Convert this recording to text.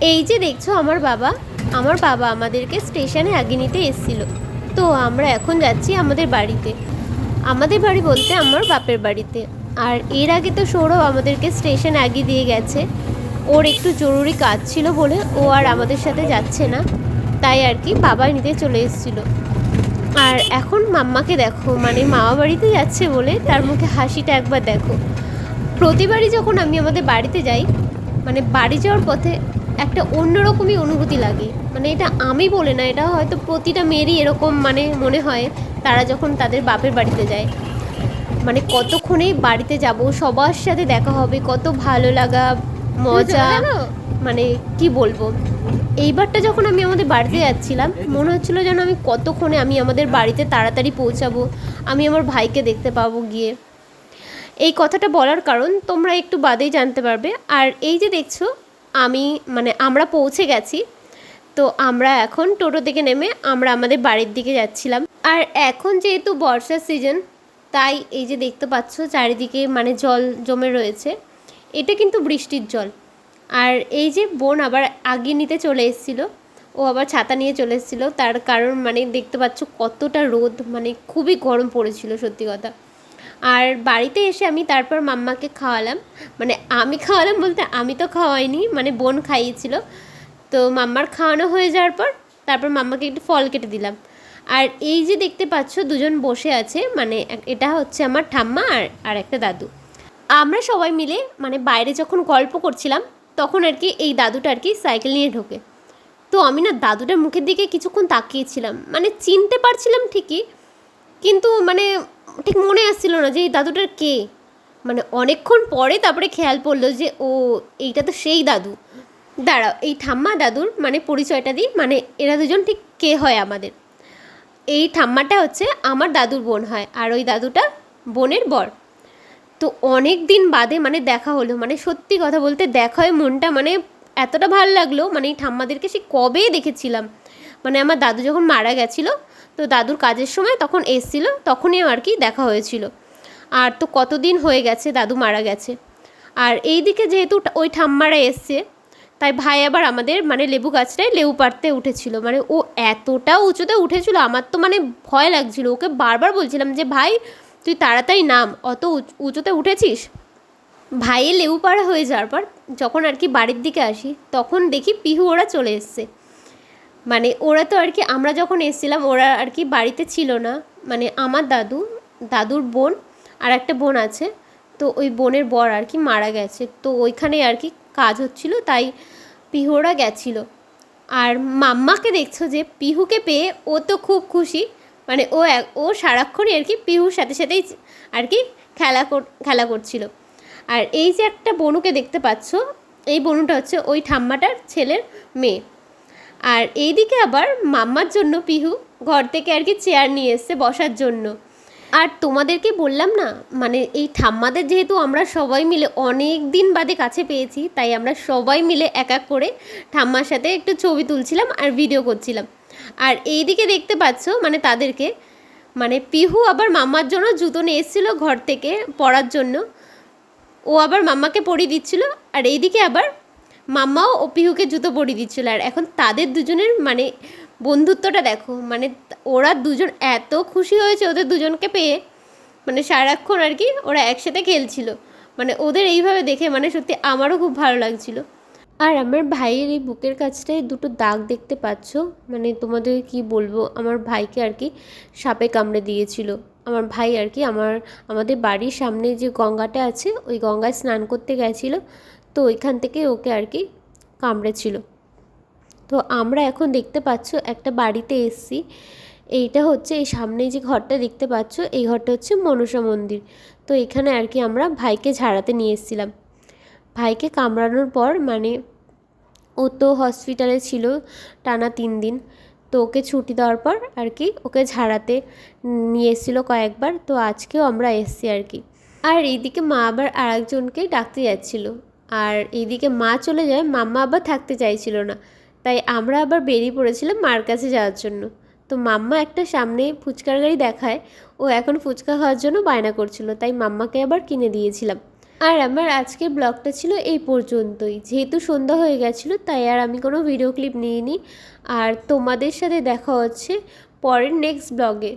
এই যে দেখছ আমার বাবা আমার বাবা আমাদেরকে স্টেশনে আগে নিতে এসেছিল। তো আমরা এখন যাচ্ছি আমাদের বাড়িতে। আমাদের বাড়ি বলতে আমার বাপের বাড়িতে। আর এর আগে তো সৌরভ আমাদেরকে স্টেশন আগে দিয়ে গেছে। ওর একটু জরুরি কাজ ছিল বলে ও আর আমাদের সাথে যাচ্ছে না। তাই আর কি বাবা নিতে চলে এসেছিল। আর এখন মাম্মাকে দেখো মানে মামা বাড়িতে যাচ্ছে বলে তার মুখে হাসিটা একবার দেখো। প্রতিবারই যখন আমি আমাদের বাড়িতে যাই মানে বাড়ি যাওয়ার পথে একটা অন্যরকমই অনুভূতি লাগে। মানে এটা আমি বলে না এটা হয়তো প্রতিটা মেয়েরই এরকম মানে মনে হয় তারা যখন তাদের বাপের বাড়িতে যায়। মানে কতক্ষণেই বাড়িতে যাব সবার সাথে দেখা হবে কত ভালো লাগা মজা মানে কি বলব? এইবারটা যখন আমি আমাদের বাড়িতে যাচ্ছিলাম মনে হচ্ছিল যেন আমি কতক্ষণে আমি আমাদের বাড়িতে তাড়াতাড়ি পৌঁছাবো আমি আমার ভাইকে দেখতে পাবো গিয়ে। এই কথাটা বলার কারণ তোমরা একটু বাদেই জানতে পারবে। আর এই যে দেখছ আমি মানে আমরা পৌঁছে গেছি। তো আমরা এখন টোটো থেকে নেমে আমরা আমাদের বাড়ির দিকে যাচ্ছিলাম। আর এখন যেহেতু বর্ষার সিজন তাই এই যে দেখতে পাচ্ছ চারিদিকে মানে জল জমে রয়েছে, এটা কিন্তু বৃষ্টির জল। আর এই যে বোন আবার আগে নিতে চলে এসেছিল, ও আবার ছাতা নিয়ে চলে এসেছিল। তার কারণ মানে দেখতে পাচ্ছ কতটা রোদ মানে খুবই গরম পড়েছিল সত্যি কথা। আর বাড়িতে এসে আমি তারপর মাম্মাকে খাওয়ালাম। মানে আমি খাওয়ালাম বলতে আমি তো খাওয়াইনি মানে বোন খাইয়েছিল। তো মাম্মার খাওয়ানো হয়ে যাওয়ার পর তারপর মাম্মাকে একটু ফল কেটে দিলাম। আর এই যে দেখতে পাচ্ছ দুজন বসে আছে মানে এটা হচ্ছে আমার ঠাম্মা আর আর একটা দাদু। আমরা সবাই মিলে মানে বাইরে যখন গল্প করছিলাম, তখন আর কি এই দাদুটা আর কি সাইকেল নিয়ে ঢোকে। তো আমি না দাদুটার মুখের দিকে কিছুক্ষণ তাকিয়েছিলাম। মানে চিনতে পারছিলাম ঠিকই, কিন্তু মানে ঠিক মনে আসছিল না যে এই দাদুটার কে? মানে অনেকক্ষণ পরে তারপরে খেয়াল পড়ল যে, ও, এইটা তো সেই দাদু। দাঁড়াও, এই ঠাম্মা দাদুর মানে পরিচয়টা দিই মানে এরা দুজন ঠিক কে হয় আমাদের। এই ঠাম্মাটা হচ্ছে আমার দাদুর বোন হয়, আর ওই দাদুটা বোনের বর। তো অনেক দিন বাদে মানে দেখা হলো মানে সত্যি কথা বলতে দেখা হয় মনটা মানে এতটা ভালো লাগল মানে এই ঠাম্মাদেরকে সে কবে দেখেছিলাম। মানে আমার দাদু যখন মারা গেছিল তো দাদুর কাজের সময় তখন এসছিল, তখনই আর কি দেখা হয়েছিল। আর তো কতদিন হয়ে গেছে, দাদু মারা গেছে। আর এই দিকে যেহেতু ওই ঠাম্মারা এসছে, তাই ভাই আবার আমাদের মানে লেবু গাছটায় লেবু পাড়তে উঠেছিল। মানে ও এতটা উঁচুতে উঠেছিল, আমার তো মানে ভয় লাগছিল। ওকে বারবার বলছিলাম যে, ভাই, তুই তাড়াতাড়ি নাম, অত উঁচ- উঁচুতে উঠেছিস? ভাইয়ের লেবু পাড়া হয়ে যাওয়ার পর যখন আর কি বাড়ির দিকে আসি, তখন দেখি পিহু ওরা চলে এসছে। মানে ওরা তো আর কি, আমরা যখন এসেছিলাম, ওরা আর কি বাড়িতে ছিল না। মানে আমার দাদু, দাদুর বোন আর একটা বোন আছে। তো ওই বোনের বর আর কি মারা গেছে। তো ওইখানে আর কি কাজ হচ্ছিল, তাই পিহুরা গেছিল। আর মাম্মাকে দেখছ যে, পিহুকে পেয়ে ও তো খুব খুশি। মানে ও ও সারাক্ষণই আর কি পিহুর সাথে সাথেই আর কি খেলা কর, খেলা করছিল। আর এই যে একটা বনুকে দেখতে পাচ্ছ, এই বনুটা হচ্ছে ওই ঠাম্মাটার ছেলের মেয়ে। আর এইদিকে আবার মাম্মার জন্য পিহু ঘর থেকে আর কি চেয়ার নিয়ে এসছে বসার জন্য। আর তোমাদেরকে বললাম না মানে এই ঠাম্মাদের যেহেতু আমরা সবাই মিলে অনেক দিন বাদে কাছে পেয়েছি, তাই আমরা সবাই মিলে এক এক করে ঠাম্মার সাথে একটু ছবি তুলছিলাম আর ভিডিও করছিলাম। আর এইদিকে দেখতে পাচ্ছ মানে তাদেরকে মানে পিহু আবার মাম্মার জন্য জুতো নিয়ে এসেছিল ঘর থেকে পরার জন্য। ও আবার মাম্মাকে পরিয়ে দিচ্ছিল, আর এইদিকে আবার মাম্মাও ও পিহুকে জুতো পরিয়ে দিচ্ছিল। আর এখন তাদের দুজনের মানে বন্ধুত্বটা দেখো মানে ওরা দুজন এত খুশি হয়েছে ওদের দুজনকে পেয়ে মানে সারাক্ষণ আর কি ওরা একসাথে খেলছিল। মানে ওদের এইভাবে দেখে মানে সত্যি আমারও খুব ভালো লাগছিল। আর আমার ভাইয়ের এই বুকের কাছটায় দুটো দাগ দেখতে পাচ্ছ? মানে তোমাদের কি বলব, আমার ভাইকে আর কি সাপে কামড়ে দিয়েছিল। আমার ভাই আর কি আমার, আমাদের বাড়ির সামনে যে গঙ্গাটা আছে, ওই গঙ্গায় স্নান করতে গেছিল। তো ওইখান থেকে ওকে আর কি কামড়েছিল। তো আমরা এখন দেখতে পাচ্ছ একটা বাড়িতে এসছি। এইটা হচ্ছে, এই সামনে যে ঘরটা দেখতে পাচ্ছ, এই ঘরটা হচ্ছে মনসা মন্দির। তো এখানে আর কি আমরা ভাইকে ঝাড়াতে নিয়ে এসেছিলাম। ভাইকে কামড়ানোর পর মানে ও তো হসপিটালে ছিল টানা তিন দিন। তো ওকে ছুটি দেওয়ার পর আর কি ওকে ঝাড়াতে নিয়ে এসেছিল কয়েকবার। তো আজকেও আমরা এসছি আর কি। আর এইদিকে মা আবার আরেকজনকে ডাকতে যাচ্ছিল। আর এইদিকে মা চলে যায়, মাম্মা আবার থাকতে চাইছিল না। তাই আমরা আবার বেরিয়ে পড়েছিলাম মার কাছে যাওয়ার জন্য। তো মাম্মা একটা সামনে ফুচকার গাড়ি দেখায়, ও এখন ফুচকা খাওয়ার জন্য বায়না করছিল, তাই মাম্মাকে আবার কিনে দিয়েছিলাম। আর আমার আজকের ব্লগটা ছিল এই পর্যন্তই। যেহেতু সন্ধ্যা হয়ে গেছিল, তাই আর আমি কোনো ভিডিও ক্লিপ নিইনি। আর তোমাদের সাথে দেখা হচ্ছে পরের নেক্সট ব্লগে।